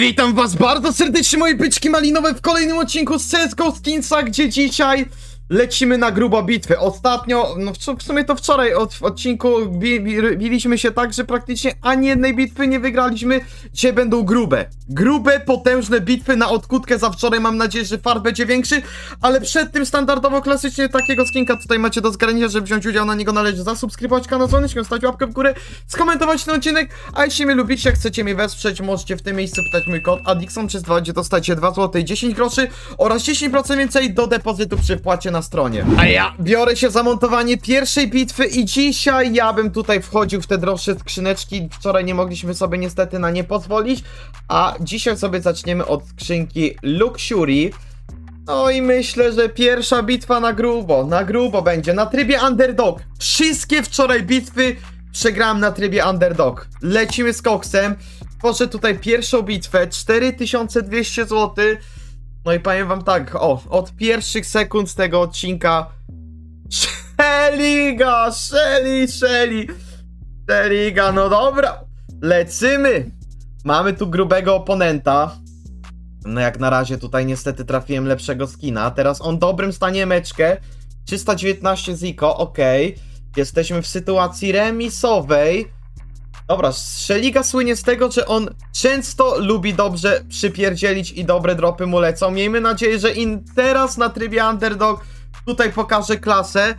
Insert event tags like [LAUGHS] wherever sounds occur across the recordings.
Witam was bardzo serdecznie moje byczki malinowe w kolejnym odcinku z CSGO Skinsa, gdzie dzisiaj lecimy na grubo bitwy. Ostatnio, no w, w sumie to wczoraj od, w odcinku bi, bi, biliśmy się tak, że praktycznie ani jednej bitwy nie wygraliśmy. Dzisiaj będą grube. Grube, potężne bitwy na odkutkę za wczoraj. Mam nadzieję, że fart będzie większy, ale przed tym standardowo, klasycznie takiego skinka tutaj macie do zgarnięcia, żeby wziąć udział na niego należy zasubskrybować kanał dzwoneczkiem, stać łapkę w górę, skomentować ten odcinek, a jeśli mnie lubicie, chcecie mnie wesprzeć, możecie w tym miejscu wpisać mój kod Adixon przez 2, gdzie dostacie 2 zł 10 groszy oraz 10% więcej do depozytu przy wpłacie na stronie. A ja biorę się za montowanie pierwszej bitwy i dzisiaj ja bym tutaj wchodził w te droższe skrzyneczki. Wczoraj nie mogliśmy sobie niestety na nie pozwolić, a dzisiaj sobie zaczniemy od skrzynki Luxury. No i myślę, że pierwsza bitwa na grubo, na grubo będzie, na trybie underdog. Wszystkie wczoraj bitwy przegrałem na trybie underdog. Lecimy z koksem. Tworzę tutaj pierwszą bitwę, 4200 zł. No i powiem wam tak, o, od pierwszych sekund tego odcinka Szeliga, Szeli, Szeli Szeliga, no dobra Lecimy Mamy tu grubego oponenta no jak na razie tutaj niestety trafiłem lepszego skina. Teraz on dobrym stanie meczkę. 319 Ziko, ok. Jesteśmy w sytuacji remisowej. Dobra, Szeliga słynie z tego, że on często lubi dobrze przypierdzielić i dobre dropy mu lecą. Miejmy nadzieję, że in teraz na trybie underdog tutaj pokaże klasę.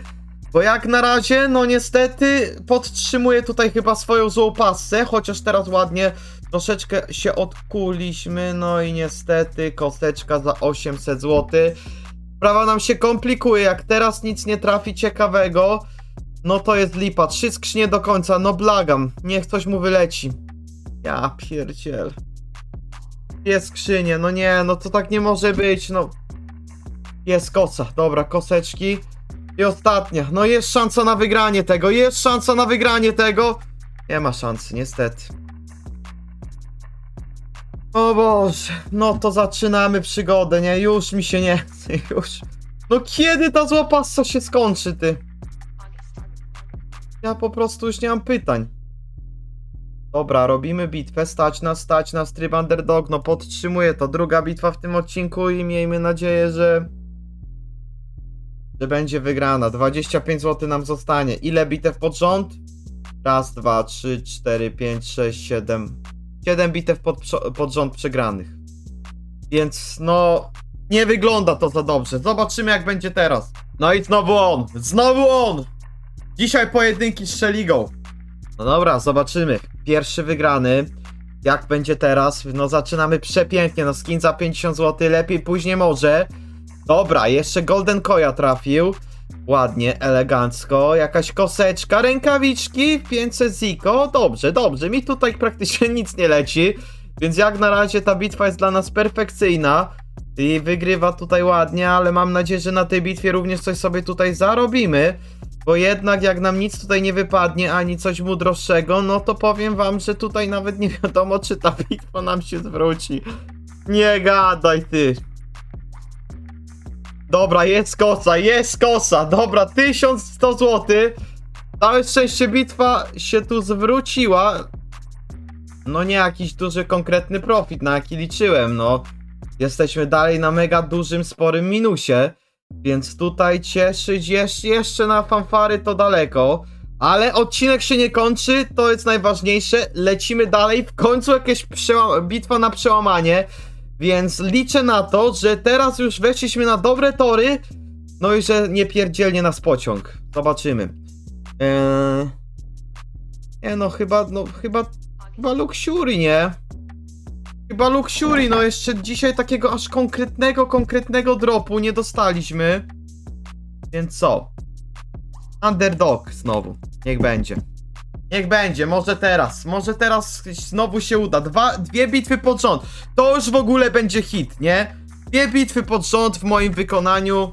Bo jak na razie, no niestety podtrzymuje tutaj chyba swoją złą pasę, chociaż teraz ładnie troszeczkę się odkuliśmy, no i niestety kosteczka za 800 zł. Sprawa nam się komplikuje, jak teraz nic nie trafi ciekawego, no to jest lipa. Trzy skrzynie do końca, no blagam, niech coś mu wyleci. Ja pierdziel. Jest skrzynie, no nie, no to tak nie może być, no. Jest kosa, dobra, koseczki. I ostatnia, no jest szansa na wygranie tego, jest szansa na wygranie tego. Nie ma szansy, niestety. O Boże, no to zaczynamy przygodę, nie? Już mi się nie chce, już. No kiedy ta zła passa się skończy, ty? Ja po prostu już nie mam pytań. Dobra, robimy bitwę, stać nas, stać nas, tryb underdog, no podtrzymuję to. Druga bitwa w tym odcinku i miejmy nadzieję, że... że będzie wygrana. 25 zł nam zostanie. Ile bitew pod rząd? Raz, dwa, trzy, cztery, pięć, sześć, siedem... 7 bitew pod, pod rząd przegranych. Więc no, nie wygląda to za dobrze. Zobaczymy jak będzie teraz. No i znowu on, znowu on! Dzisiaj pojedynki z Szeligą. No dobra, zobaczymy. Pierwszy wygrany. Jak będzie teraz? No zaczynamy przepięknie, no skin za 50 zł, lepiej później może. Dobra, jeszcze Golden Koya trafił. Ładnie, elegancko. Jakaś koseczka, rękawiczki, 500 ziko. Dobrze, dobrze. Mi tutaj [LAUGHS] praktycznie nic nie leci. Więc jak na razie ta bitwa jest dla nas perfekcyjna. I wygrywa tutaj ładnie, ale mam nadzieję, że na tej bitwie również coś sobie tutaj zarobimy. Bo jednak jak nam nic tutaj nie wypadnie, ani coś mu droższego, no to powiem wam, że tutaj nawet nie wiadomo, czy ta bitwa nam się zwróci. Nie gadaj ty. Dobra, jest kosa, jest kosa. Dobra, 1100 zł. Całe szczęście bitwa się tu zwróciła. No nie jakiś duży konkretny profit, na jaki liczyłem, no. Jesteśmy dalej na mega dużym, sporym minusie. Więc tutaj cieszyć jeszcze, jeszcze na fanfary to daleko. Ale odcinek się nie kończy, to jest najważniejsze. Lecimy dalej. W końcu przeła- bitwa na przełamanie. Więc liczę na to, że teraz już weszliśmy na dobre tory. No i że nie pierdzielnie nas pociąg. Zobaczymy. Eee... Nie no, chyba, no chyba, chyba Luxury, nie? Chyba Luxury, no jeszcze dzisiaj takiego aż konkretnego, konkretnego dropu nie dostaliśmy. Więc co? Underdog znowu. Niech będzie. Niech będzie, może teraz, może teraz znowu się uda. Dwa, dwie bitwy pod rząd. To już w ogóle będzie hit, nie? Dwie bitwy pod rząd w moim wykonaniu.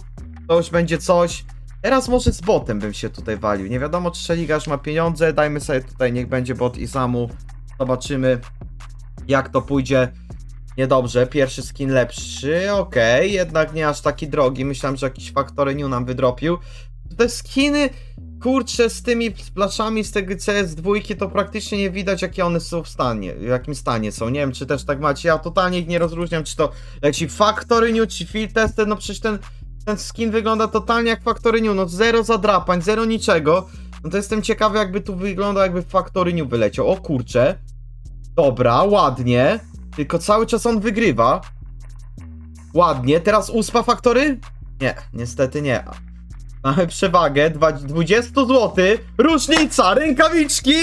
To już będzie coś. Teraz może z botem bym się tutaj walił. Nie wiadomo, czy Szeligarz ma pieniądze. Dajmy sobie tutaj, niech będzie bot Isamu. Zobaczymy, jak to pójdzie. Niedobrze, pierwszy skin lepszy, okej, jednak nie aż taki drogi. Myślałem, że jakiś faktory new nam wydropił. Te skiny, kurczę, z tymi splashami z tego CS2 to praktycznie nie widać, jakie one są w stanie, w jakim stanie są. Nie wiem, czy też tak macie, ja totalnie ich nie rozróżniam, czy to leci Factory New, czy Field no przecież ten, ten skin wygląda totalnie jak Factory New, no zero zadrapań, zero niczego. No to jestem ciekawy, jakby tu wyglądał, jakby Factory New wyleciał. O kurczę. Dobra, ładnie. Tylko cały czas on wygrywa. Ładnie. Teraz uspa Factory? Nie, niestety nie. Mamy przewagę dwa- 20 zł. Różnica, rękawiczki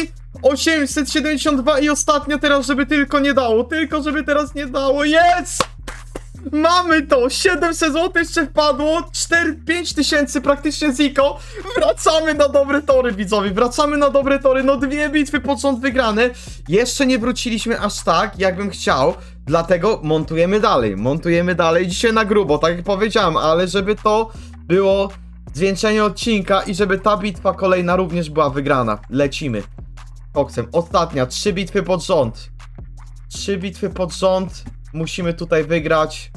872 i ostatnio teraz, żeby tylko nie dało. Tylko żeby teraz nie dało. Jest! Mamy to! 700 zł jeszcze wpadło, 4, 5 tysięcy praktycznie ziko. Wracamy na dobre tory, widzowie, wracamy na dobre tory. No dwie bitwy pod rząd wygrane. Jeszcze nie wróciliśmy aż tak, jakbym chciał. Dlatego montujemy dalej, montujemy dalej. Dzisiaj na grubo, tak jak powiedziałem, ale żeby to było zwieńczenie odcinka i żeby ta bitwa kolejna również była wygrana. Lecimy. Koksem. Ostatnia, trzy bitwy pod rząd. Trzy bitwy pod rząd. Musimy tutaj wygrać.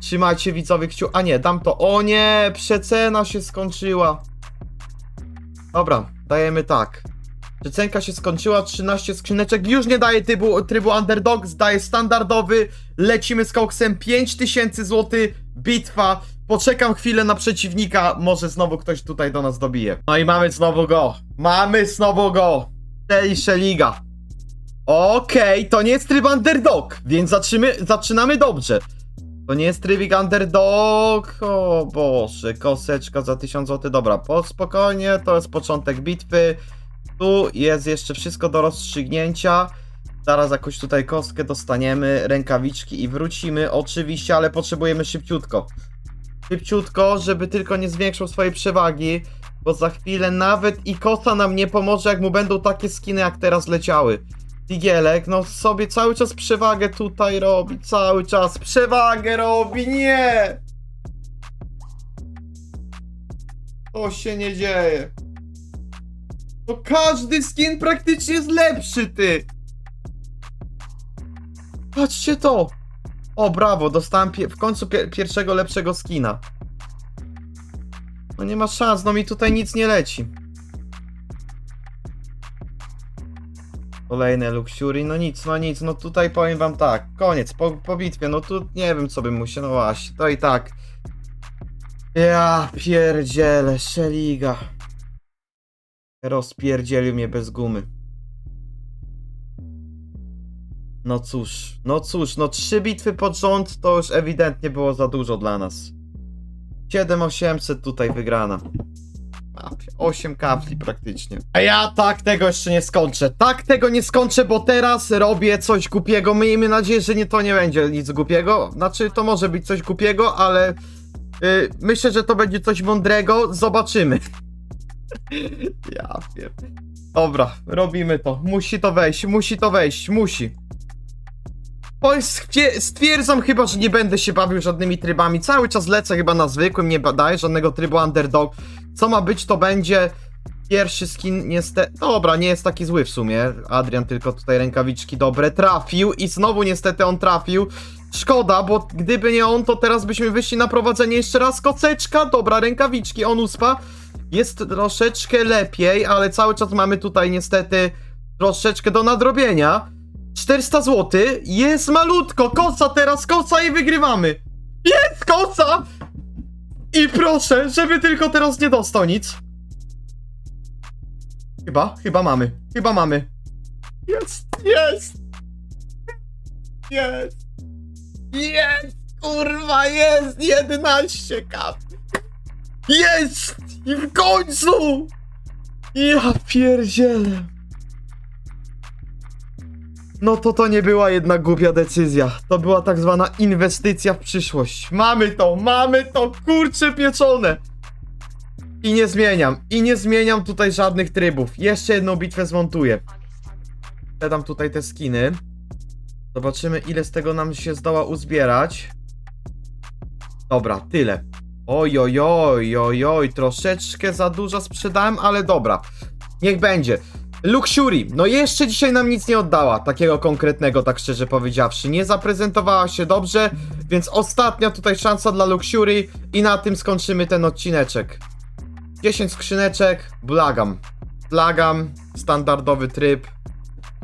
Trzymajcie widzowie kciu. A nie, dam to. O nie, przecena się skończyła. Dobra, dajemy tak. Przecenka się skończyła, 13 skrzyneczek. Już nie daje trybu, trybu underdog, daje standardowy. Lecimy z koksem, 5000 zł. Bitwa. Poczekam chwilę na przeciwnika. Może znowu ktoś tutaj do nas dobije. No i mamy znowu go. Mamy znowu go. Tejsze liga. Okej, to nie jest tryb underdog, więc zaczynamy dobrze. To nie jest trybik underdog. O Boże, koseczka za 1000 zł. Dobra, po spokojnie, to jest początek bitwy. Tu jest jeszcze wszystko do rozstrzygnięcia. Zaraz jakąś tutaj kostkę dostaniemy, rękawiczki i wrócimy. Oczywiście, ale potrzebujemy szybciutko. Szybciutko, żeby tylko nie zwiększał swojej przewagi. Bo za chwilę nawet i kosa nam nie pomoże, jak mu będą takie skiny, jak teraz leciały. Digielek, no sobie cały czas przewagę tutaj robi, cały czas przewagę robi, nie! To się nie dzieje. To każdy skin praktycznie jest lepszy, ty! Patrzcie to! O, brawo, dostałem w końcu pie- pierwszego lepszego skina. No nie ma szans, no mi tutaj nic nie leci. Kolejne Luxury, no nic, no nic, no tutaj powiem wam tak, koniec, po, po bitwie, no tu nie wiem co bym musiał, no właśnie, to i tak. Ja pierdzielę, Szeliga. Rozpierdzielił mnie bez gumy. No cóż, no cóż, no trzy bitwy pod rząd to już ewidentnie było za dużo dla nas. 7800 tutaj wygrana. 8 kafli praktycznie. A ja tak tego jeszcze nie skończę. Tak tego nie skończę, bo teraz robię coś głupiego. Miejmy nadzieję, że nie to nie będzie nic głupiego. Znaczy, to może być coś głupiego, ale y, myślę, że to będzie coś mądrego. Zobaczymy. [LAUGHS] ja pier... Dobra, robimy to. Musi to wejść, musi to wejść, musi. Stwierdzam chyba, że nie będę się bawił żadnymi trybami. Cały czas lecę chyba na zwykłym, nie daję żadnego trybu underdog. Co ma być, to będzie. Pierwszy skin niestety. Dobra, nie jest taki zły w sumie. Adrian tylko tutaj rękawiczki dobre trafił i znowu niestety on trafił. Szkoda, bo gdyby nie on, to teraz byśmy wyszli na prowadzenie jeszcze raz. Koceczka, dobra, rękawiczki, on uspa. Jest troszeczkę lepiej, ale cały czas mamy tutaj niestety troszeczkę do nadrobienia. 400 zł, jest malutko, kosa teraz, kosa i wygrywamy. Jest kosa! I proszę, żeby tylko teraz nie dostał nic. Chyba, chyba mamy, chyba mamy. Jest, jest! Jest! Jest! Kurwa, jest! 11 kap! Jest! I w końcu! Ja pierdzielę. No to to nie była jednak głupia decyzja. To była tak zwana inwestycja w przyszłość. Mamy to, mamy to, kurcze pieczone. I nie zmieniam, i nie zmieniam tutaj żadnych trybów. Jeszcze jedną bitwę zmontuję. Przedam tutaj te skiny. Zobaczymy ile z tego nam się zdoła uzbierać. Dobra, tyle. Oj, oj, oj, oj, oj, troszeczkę za dużo sprzedałem, ale dobra. Niech będzie. Luxury, no jeszcze dzisiaj nam nic nie oddała, takiego konkretnego, tak szczerze powiedziawszy. Nie zaprezentowała się dobrze, więc ostatnia tutaj szansa dla Luxury i na tym skończymy ten odcineczek. 10 skrzyneczek, blagam. Blagam, standardowy tryb.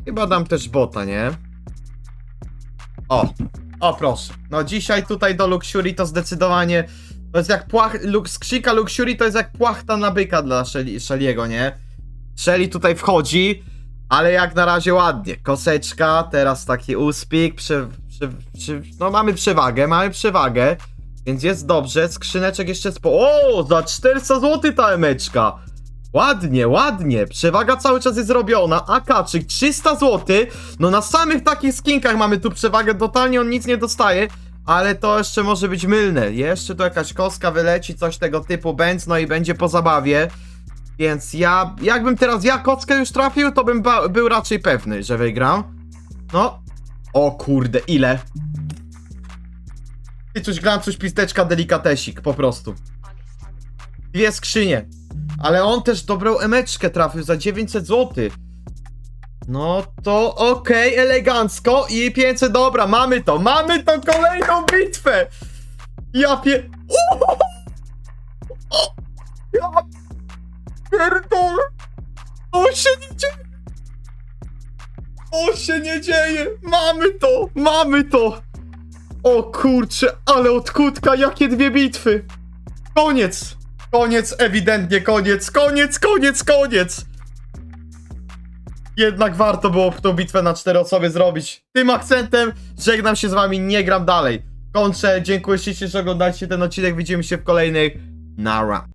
Chyba dam też bota, nie? O, o proszę. No dzisiaj tutaj do Luxury to zdecydowanie... To jest jak płach... Skrzynka Luxury to jest jak płachta na byka dla Shelly'ego, nie? Shelly tutaj wchodzi, ale jak na razie ładnie. Koseczka, teraz taki uspik, przy, przy, przy, no mamy przewagę, mamy przewagę, więc jest dobrze. Skrzyneczek jeszcze spo... O, za 400 zł ta emeczka. Ładnie, ładnie. Przewaga cały czas jest robiona. Akaczyk 300 zł. No na samych takich skinkach mamy tu przewagę. Totalnie on nic nie dostaje. Ale to jeszcze może być mylne. Jeszcze tu jakaś kostka wyleci, coś tego typu bęc, no i będzie po zabawie. Więc ja, jakbym teraz ja kockę już trafił, to bym był raczej pewny, że wygram. No. O kurde, ile? I coś gram, coś pisteczka, delikatesik, po prostu. Dwie skrzynie. Ale on też dobrą emeczkę trafił za 900 zł. No to okej, elegancko i 500, dobra, mamy to, mamy to kolejną bitwę! Ja pie... [LAUGHS] O! Ja pierdolę! O się nie dzieje! O się nie dzieje! Mamy to! Mamy to! O kurcze, ale od kutka jakie dwie bitwy! Koniec! Koniec, ewidentnie koniec, koniec, koniec, koniec! Jednak warto było tą bitwę na cztery osoby zrobić. Tym akcentem żegnam się z wami, nie gram dalej. Kończę, dziękuję ślicznie, że oglądacie ten odcinek, widzimy się w kolejnych. Nara.